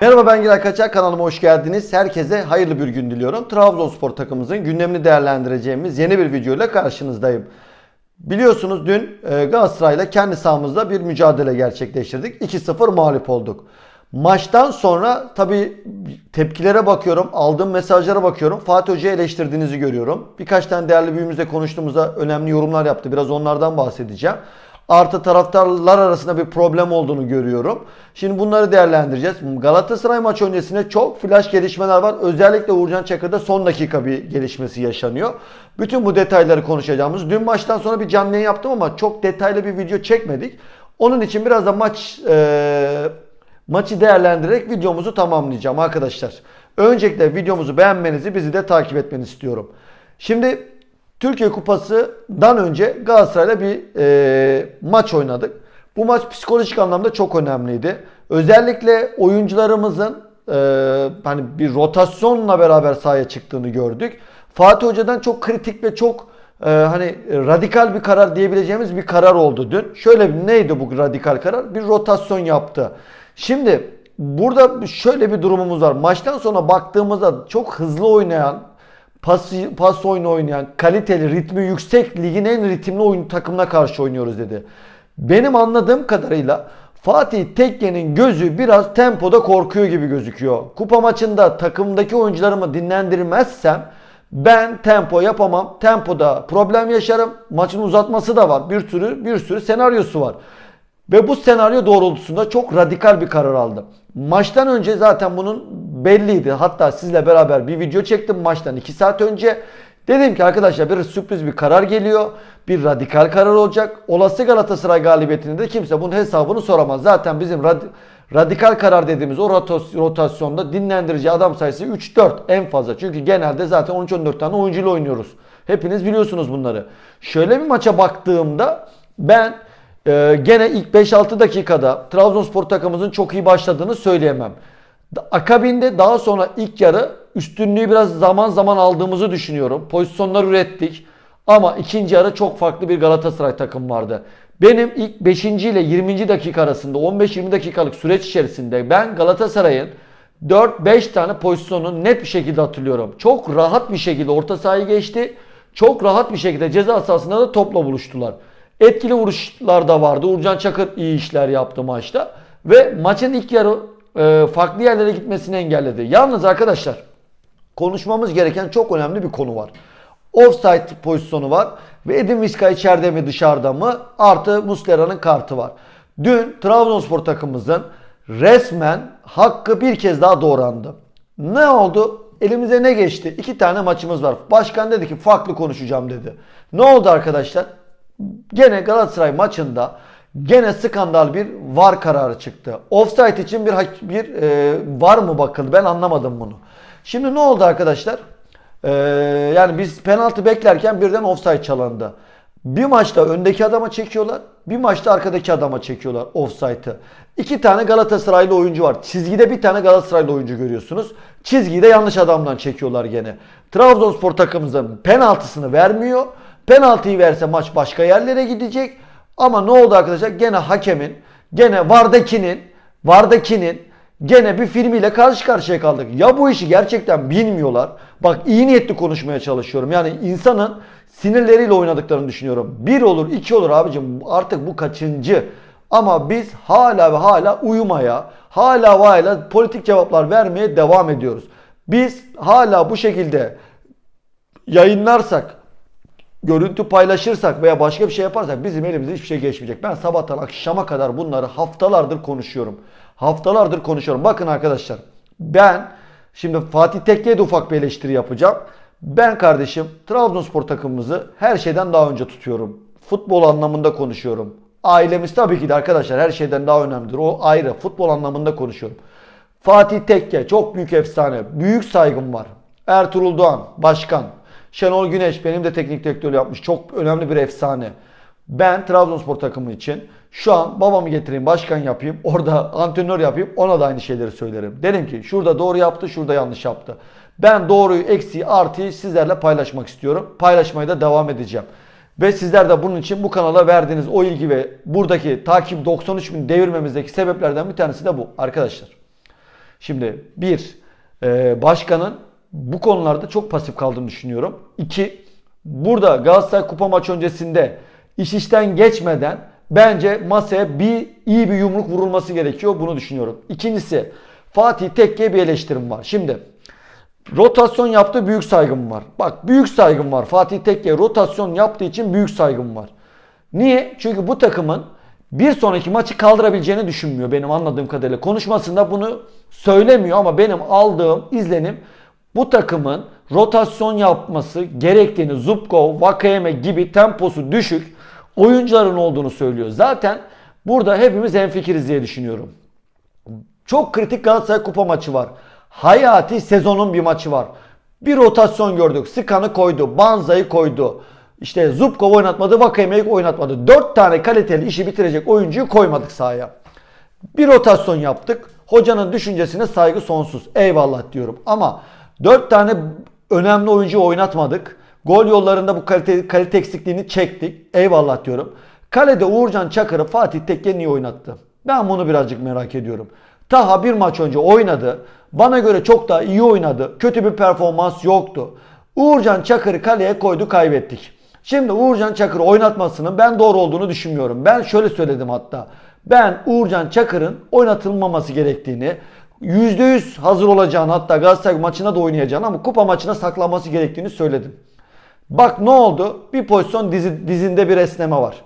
Merhaba ben Giray Kaçar kanalıma hoş geldiniz. Herkese hayırlı bir gün diliyorum. Trabzonspor takımımızın gündemini değerlendireceğimiz yeni bir video ile karşınızdayım. Biliyorsunuz dün e, Galatasaray'la kendi sahamızda bir mücadele gerçekleştirdik. 2-0 mağlup olduk. Maçtan sonra tabi tepkilere bakıyorum, aldığım mesajlara bakıyorum. Fatih Hoca'yı eleştirdiğinizi görüyorum. Birkaç tane değerli büyüğümüzle konuştuğumuzda önemli yorumlar yaptı. Biraz onlardan bahsedeceğim. Artı taraftarlar arasında bir problem olduğunu görüyorum. Şimdi bunları değerlendireceğiz. Galatasaray maç öncesinde çok flash gelişmeler var. Özellikle Uğurcan Çakır'da son dakika bir gelişmesi yaşanıyor. Bütün bu detayları konuşacağımız. Dün maçtan sonra bir canlı yaptım ama çok detaylı bir video çekmedik. Onun için biraz da maç e, maçı değerlendirerek videomuzu tamamlayacağım arkadaşlar. Öncelikle videomuzu beğenmenizi, bizi de takip etmenizi istiyorum. Şimdi Türkiye Kupası'dan önce Galatasaray'la bir e, maç oynadık. Bu maç psikolojik anlamda çok önemliydi. Özellikle oyuncularımızın e, hani bir rotasyonla beraber sahaya çıktığını gördük. Fatih Hoca'dan çok kritik ve çok e, hani radikal bir karar diyebileceğimiz bir karar oldu dün. Şöyle neydi bu radikal karar? Bir rotasyon yaptı. Şimdi burada şöyle bir durumumuz var. Maçtan sonra baktığımızda çok hızlı oynayan, pas, pas oyunu oynayan, kaliteli, ritmi yüksek, ligin en ritimli oyun takımına karşı oynuyoruz dedi. Benim anladığım kadarıyla Fatih Tekke'nin gözü biraz tempoda korkuyor gibi gözüküyor. Kupa maçında takımdaki oyuncularımı dinlendirmezsem ben tempo yapamam. Tempoda problem yaşarım. Maçın uzatması da var. Bir sürü bir sürü senaryosu var. Ve bu senaryo doğrultusunda çok radikal bir karar aldı. Maçtan önce zaten bunun belliydi. Hatta sizle beraber bir video çektim maçtan 2 saat önce. Dedim ki arkadaşlar bir sürpriz bir karar geliyor. Bir radikal karar olacak. Olası Galatasaray galibiyetinde de kimse bunun hesabını soramaz. Zaten bizim rad radikal karar dediğimiz o rotasyonda dinlendirici adam sayısı 3-4 en fazla. Çünkü genelde zaten 13-14 tane oyuncuyla oynuyoruz. Hepiniz biliyorsunuz bunları. Şöyle bir maça baktığımda ben ee, gene ilk 5-6 dakikada Trabzonspor takımımızın çok iyi başladığını söyleyemem. Akabinde daha sonra ilk yarı üstünlüğü biraz zaman zaman aldığımızı düşünüyorum. Pozisyonlar ürettik. Ama ikinci yarı çok farklı bir Galatasaray takım vardı. Benim ilk 5. ile 20. dakika arasında 15-20 dakikalık süreç içerisinde ben Galatasaray'ın 4-5 tane pozisyonu net bir şekilde hatırlıyorum. Çok rahat bir şekilde orta sahayı geçti. Çok rahat bir şekilde ceza sahasında da topla buluştular. Etkili vuruşlar da vardı. Uğurcan Çakır iyi işler yaptı maçta. Ve maçın ilk yarı farklı yerlere gitmesini engelledi. Yalnız arkadaşlar konuşmamız gereken çok önemli bir konu var. Offside pozisyonu var. Ve Edin Viska içeride mi dışarıda mı? Artı Muslera'nın kartı var. Dün Trabzonspor takımımızın resmen hakkı bir kez daha doğrandı. Ne oldu? Elimize ne geçti? İki tane maçımız var. Başkan dedi ki farklı konuşacağım dedi. Ne oldu arkadaşlar? Gene Galatasaray maçında gene skandal bir var kararı çıktı. Offside için bir bir e, var mı bakıldı? Ben anlamadım bunu. Şimdi ne oldu arkadaşlar? E, yani biz penaltı beklerken birden offside çalındı. Bir maçta öndeki adama çekiyorlar. Bir maçta arkadaki adama çekiyorlar offside'ı. İki tane Galatasaraylı oyuncu var. Çizgide bir tane Galatasaraylı oyuncu görüyorsunuz. Çizgiyi de yanlış adamdan çekiyorlar gene. Trabzonspor takımımızın penaltısını vermiyor. Penaltıyı verse maç başka yerlere gidecek. Ama ne oldu arkadaşlar? Gene hakemin, gene Vardakinin, Vardakinin gene bir filmiyle karşı karşıya kaldık. Ya bu işi gerçekten bilmiyorlar. Bak iyi niyetli konuşmaya çalışıyorum. Yani insanın sinirleriyle oynadıklarını düşünüyorum. Bir olur, iki olur abicim. Artık bu kaçıncı? Ama biz hala ve hala uyumaya, hala ve hala politik cevaplar vermeye devam ediyoruz. Biz hala bu şekilde yayınlarsak, görüntü paylaşırsak veya başka bir şey yaparsak bizim elimize hiçbir şey geçmeyecek. Ben sabahtan akşama kadar bunları haftalardır konuşuyorum. Haftalardır konuşuyorum. Bakın arkadaşlar ben şimdi Fatih Tekke'ye de ufak bir eleştiri yapacağım. Ben kardeşim Trabzonspor takımımızı her şeyden daha önce tutuyorum. Futbol anlamında konuşuyorum. Ailemiz tabii ki de arkadaşlar her şeyden daha önemlidir. O ayrı. Futbol anlamında konuşuyorum. Fatih Tekke çok büyük efsane. Büyük saygım var. Ertuğrul Doğan başkan. Şenol Güneş benim de teknik direktör yapmış. Çok önemli bir efsane. Ben Trabzonspor takımı için şu an babamı getireyim başkan yapayım. Orada antrenör yapayım. Ona da aynı şeyleri söylerim. Derim ki şurada doğru yaptı şurada yanlış yaptı. Ben doğruyu eksiği artıyı sizlerle paylaşmak istiyorum. Paylaşmaya da devam edeceğim. Ve sizler de bunun için bu kanala verdiğiniz o ilgi ve buradaki takip 93 bin devirmemizdeki sebeplerden bir tanesi de bu arkadaşlar. Şimdi bir, e, başkanın bu konularda çok pasif kaldığını düşünüyorum. İki, burada Galatasaray kupa maç öncesinde iş işten geçmeden bence masaya bir iyi bir yumruk vurulması gerekiyor. Bunu düşünüyorum. İkincisi Fatih Tekke'ye bir eleştirim var. Şimdi rotasyon yaptığı büyük saygım var. Bak büyük saygım var. Fatih Tekke rotasyon yaptığı için büyük saygım var. Niye? Çünkü bu takımın bir sonraki maçı kaldırabileceğini düşünmüyor benim anladığım kadarıyla. Konuşmasında bunu söylemiyor ama benim aldığım izlenim bu takımın rotasyon yapması gerektiğini Zubkov, Vakayeme gibi temposu düşük oyuncuların olduğunu söylüyor. Zaten burada hepimiz hemfikiriz diye düşünüyorum. Çok kritik Galatasaray kupa maçı var. Hayati sezonun bir maçı var. Bir rotasyon gördük. Sıkan'ı koydu. Banza'yı koydu. İşte Zubkov oynatmadı. Vakayeme'yi oynatmadı. 4 tane kaliteli işi bitirecek oyuncuyu koymadık sahaya. Bir rotasyon yaptık. Hocanın düşüncesine saygı sonsuz. Eyvallah diyorum. Ama 4 tane önemli oyuncu oynatmadık. Gol yollarında bu kalite, kalite eksikliğini çektik. Eyvallah diyorum. Kalede Uğurcan Çakır'ı Fatih Tekke niye oynattı? Ben bunu birazcık merak ediyorum. Taha bir maç önce oynadı. Bana göre çok daha iyi oynadı. Kötü bir performans yoktu. Uğurcan Çakır'ı kaleye koydu kaybettik. Şimdi Uğurcan Çakır'ı oynatmasının ben doğru olduğunu düşünmüyorum. Ben şöyle söyledim hatta. Ben Uğurcan Çakır'ın oynatılmaması gerektiğini, %100 hazır olacağını hatta Galatasaray maçına da oynayacağını ama kupa maçına saklanması gerektiğini söyledim. Bak ne oldu? Bir pozisyon dizi, dizinde bir esneme var.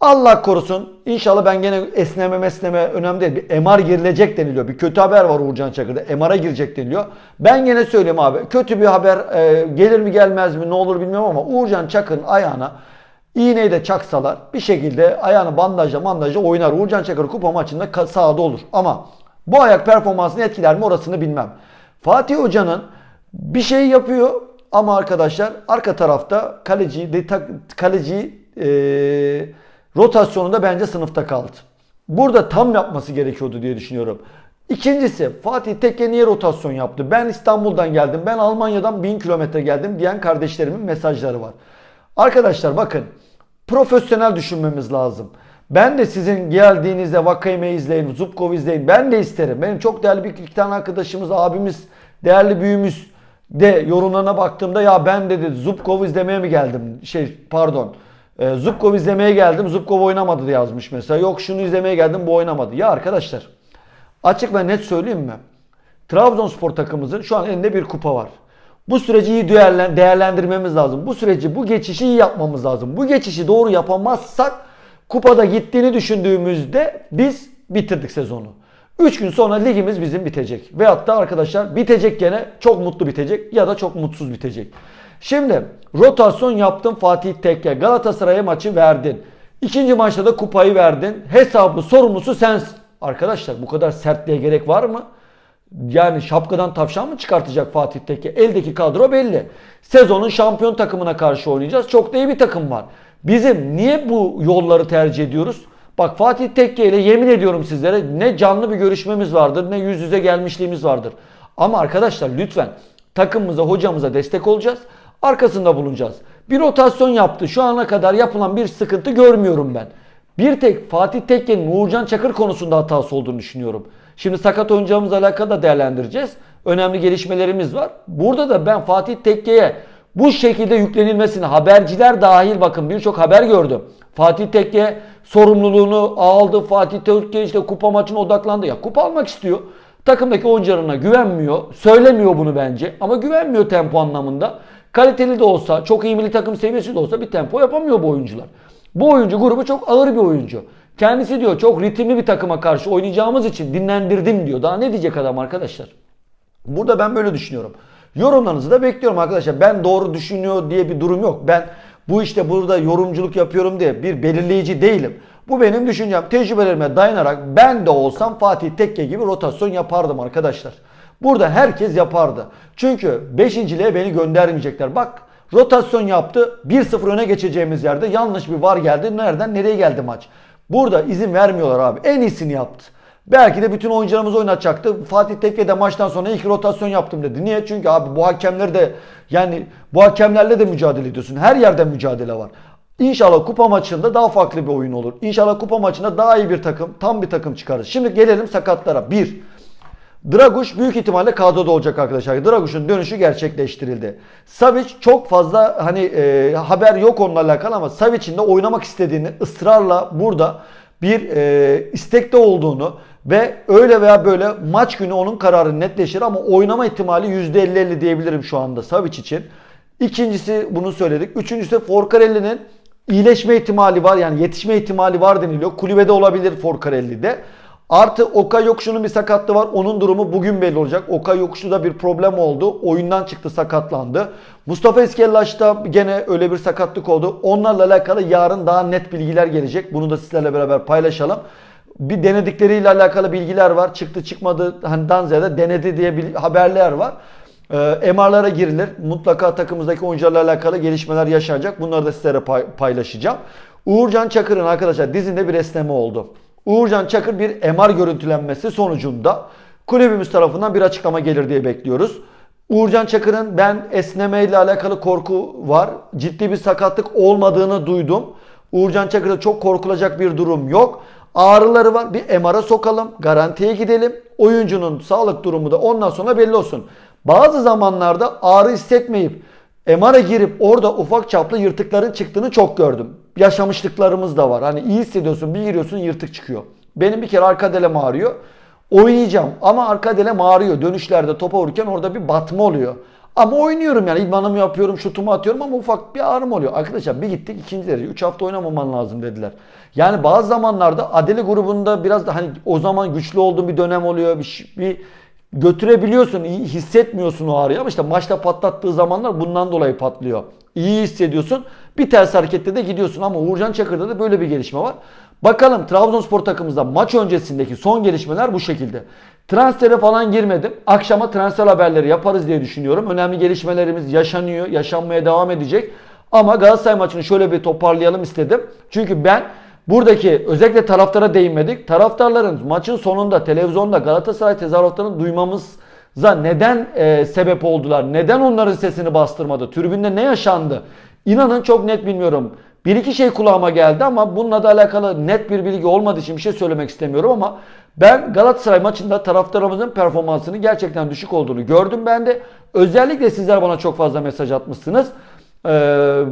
Allah korusun. İnşallah ben gene esneme mesneme önemli değil. Bir MR girilecek deniliyor. Bir kötü haber var Uğurcan Çakır'da. MR'a girecek deniliyor. Ben gene söyleyeyim abi. Kötü bir haber e, gelir mi gelmez mi ne olur bilmiyorum ama Uğurcan Çakır'ın ayağına iğneyi de çaksalar bir şekilde ayağını bandajla bandajla oynar. Uğurcan Çakır kupa maçında sahada olur. Ama bu ayak performansını etkiler mi orasını bilmem. Fatih Hoca'nın bir şey yapıyor ama arkadaşlar arka tarafta kaleci kaleci eee rotasyonunda bence sınıfta kaldı. Burada tam yapması gerekiyordu diye düşünüyorum. İkincisi Fatih Tekke niye rotasyon yaptı? Ben İstanbul'dan geldim, ben Almanya'dan 1000 kilometre geldim diyen kardeşlerimin mesajları var. Arkadaşlar bakın profesyonel düşünmemiz lazım. Ben de sizin geldiğinizde Vakayme izleyin, Zubkov izleyin. Ben de isterim. Benim çok değerli bir iki tane arkadaşımız, abimiz, değerli büyüğümüz de yorumlarına baktığımda ya ben dedi Zubkov izlemeye mi geldim? Şey pardon. E, Zubkov izlemeye geldim. Zubkov oynamadı diye yazmış mesela. Yok şunu izlemeye geldim bu oynamadı. Ya arkadaşlar açık ve net söyleyeyim mi? Trabzonspor takımımızın şu an elinde bir kupa var. Bu süreci iyi değerlen- değerlendirmemiz lazım. Bu süreci, bu geçişi iyi yapmamız lazım. Bu geçişi doğru yapamazsak kupada gittiğini düşündüğümüzde biz bitirdik sezonu. 3 gün sonra ligimiz bizim bitecek. Veyahut da arkadaşlar bitecek gene çok mutlu bitecek ya da çok mutsuz bitecek. Şimdi rotasyon yaptın Fatih Tekke. Galatasaray'a maçı verdin. İkinci maçta da kupayı verdin. Hesabı sorumlusu sensin. Arkadaşlar bu kadar sertliğe gerek var mı? Yani şapkadan tavşan mı çıkartacak Fatih Tekke? Eldeki kadro belli. Sezonun şampiyon takımına karşı oynayacağız. Çok da iyi bir takım var. Bizim niye bu yolları tercih ediyoruz? Bak Fatih Tekke ile yemin ediyorum sizlere ne canlı bir görüşmemiz vardır ne yüz yüze gelmişliğimiz vardır. Ama arkadaşlar lütfen takımımıza hocamıza destek olacağız. Arkasında bulunacağız. Bir rotasyon yaptı. Şu ana kadar yapılan bir sıkıntı görmüyorum ben. Bir tek Fatih Tekke'nin Uğurcan Çakır konusunda hatası olduğunu düşünüyorum. Şimdi sakat oyuncağımızla alakalı da değerlendireceğiz. Önemli gelişmelerimiz var. Burada da ben Fatih Tekke'ye bu şekilde yüklenilmesini haberciler dahil bakın birçok haber gördüm. Fatih Tekke sorumluluğunu aldı. Fatih Tekke işte kupa maçına odaklandı. Ya kupa almak istiyor. Takımdaki oyuncularına güvenmiyor. Söylemiyor bunu bence. Ama güvenmiyor tempo anlamında. Kaliteli de olsa, çok iyi milli takım seviyesi de olsa bir tempo yapamıyor bu oyuncular. Bu oyuncu grubu çok ağır bir oyuncu. Kendisi diyor çok ritimli bir takıma karşı oynayacağımız için dinlendirdim diyor. Daha ne diyecek adam arkadaşlar? Burada ben böyle düşünüyorum. Yorumlarınızı da bekliyorum arkadaşlar. Ben doğru düşünüyor diye bir durum yok. Ben bu işte burada yorumculuk yapıyorum diye bir belirleyici değilim. Bu benim düşüncem. Tecrübelerime dayanarak ben de olsam Fatih Tekke gibi rotasyon yapardım arkadaşlar. Burada herkes yapardı. Çünkü 5.liğe beni göndermeyecekler. Bak rotasyon yaptı. 1-0 öne geçeceğimiz yerde yanlış bir var geldi. Nereden nereye geldi maç? Burada izin vermiyorlar abi. En iyisini yaptı. Belki de bütün oyuncularımız oynatacaktı. Fatih Tekke de maçtan sonra ilk rotasyon yaptım dedi. Niye? Çünkü abi bu hakemler de yani bu hakemlerle de mücadele ediyorsun. Her yerde mücadele var. İnşallah kupa maçında daha farklı bir oyun olur. İnşallah kupa maçında daha iyi bir takım, tam bir takım çıkarız. Şimdi gelelim sakatlara. Bir, Draguş büyük ihtimalle kadroda olacak arkadaşlar. Draguş'un dönüşü gerçekleştirildi. Savic çok fazla hani e, haber yok onunla alakalı ama Savic'in de oynamak istediğini ısrarla burada bir e, istekte olduğunu ve öyle veya böyle maç günü onun kararı netleşir ama oynama ihtimali %50-50 diyebilirim şu anda Savic için. İkincisi bunu söyledik. Üçüncüsü Forcarelli'nin iyileşme ihtimali var. Yani yetişme ihtimali var deniliyor. Kulübede olabilir Forcarelli'de. Artı Okay Yokuşu'nun bir sakatlığı var. Onun durumu bugün belli olacak. Okay Yokuşu'da bir problem oldu. Oyundan çıktı sakatlandı. Mustafa İskellaç'ta gene öyle bir sakatlık oldu. Onlarla alakalı yarın daha net bilgiler gelecek. Bunu da sizlerle beraber paylaşalım. Bir denedikleriyle alakalı bilgiler var. Çıktı çıkmadı hani ziyade denedi diye haberler var. Ee, MR'lara girilir. Mutlaka takımımızdaki oyuncularla alakalı gelişmeler yaşanacak. Bunları da sizlere pay- paylaşacağım. Uğurcan Çakır'ın arkadaşlar dizinde bir esneme oldu. Uğurcan Çakır bir MR görüntülenmesi sonucunda kulübümüz tarafından bir açıklama gelir diye bekliyoruz. Uğurcan Çakır'ın ben esneme ile alakalı korku var. Ciddi bir sakatlık olmadığını duydum. Uğurcan Çakır'da çok korkulacak bir durum yok. Ağrıları var. Bir MR'a sokalım. Garantiye gidelim. Oyuncunun sağlık durumu da ondan sonra belli olsun. Bazı zamanlarda ağrı hissetmeyip MR'a girip orada ufak çaplı yırtıkların çıktığını çok gördüm. Yaşamışlıklarımız da var. Hani iyi hissediyorsun bir giriyorsun yırtık çıkıyor. Benim bir kere arka delem ağrıyor. Oynayacağım ama arka delem ağrıyor. Dönüşlerde topa vururken orada bir batma oluyor. Ama oynuyorum yani idmanımı yapıyorum, şutumu atıyorum ama ufak bir ağrım oluyor. Arkadaşlar bir gittik ikinci derece. 3 hafta oynamaman lazım dediler. Yani bazı zamanlarda Adeli grubunda biraz da hani o zaman güçlü olduğum bir dönem oluyor. Bir, bir götürebiliyorsun, iyi hissetmiyorsun o ağrıyı ama işte maçta patlattığı zamanlar bundan dolayı patlıyor. İyi hissediyorsun. Bir ters harekette de gidiyorsun ama Uğurcan Çakır'da da böyle bir gelişme var. Bakalım Trabzonspor takımımızda maç öncesindeki son gelişmeler bu şekilde. Transfere falan girmedim. Akşama transfer haberleri yaparız diye düşünüyorum. Önemli gelişmelerimiz yaşanıyor, yaşanmaya devam edecek. Ama Galatasaray maçını şöyle bir toparlayalım istedim. Çünkü ben buradaki özellikle taraftara değinmedik. Taraftarların maçın sonunda televizyonda Galatasaray tezahüratlarını duymamıza neden e, sebep oldular? Neden onların sesini bastırmadı? Tribünde ne yaşandı? İnanın çok net bilmiyorum. Bir iki şey kulağıma geldi ama bununla da alakalı net bir bilgi olmadığı için bir şey söylemek istemiyorum ama ben Galatasaray maçında taraftarımızın performansının gerçekten düşük olduğunu gördüm ben de. Özellikle sizler bana çok fazla mesaj atmışsınız. Ee,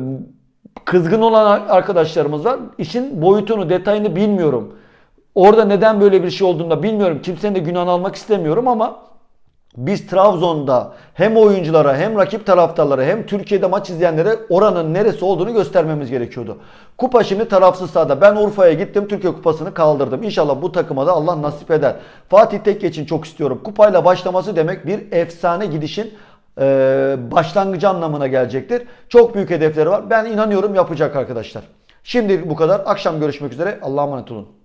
kızgın olan arkadaşlarımız var. İşin boyutunu, detayını bilmiyorum. Orada neden böyle bir şey olduğunu da bilmiyorum. Kimsenin de günahını almak istemiyorum ama biz Trabzon'da hem oyunculara hem rakip taraftarlara hem Türkiye'de maç izleyenlere oranın neresi olduğunu göstermemiz gerekiyordu. Kupa şimdi tarafsız sahada. Ben Urfa'ya gittim Türkiye Kupası'nı kaldırdım. İnşallah bu takıma da Allah nasip eder. Fatih Tekke için çok istiyorum. Kupayla başlaması demek bir efsane gidişin e, başlangıcı anlamına gelecektir. Çok büyük hedefleri var. Ben inanıyorum yapacak arkadaşlar. Şimdi bu kadar. Akşam görüşmek üzere. Allah'a emanet olun.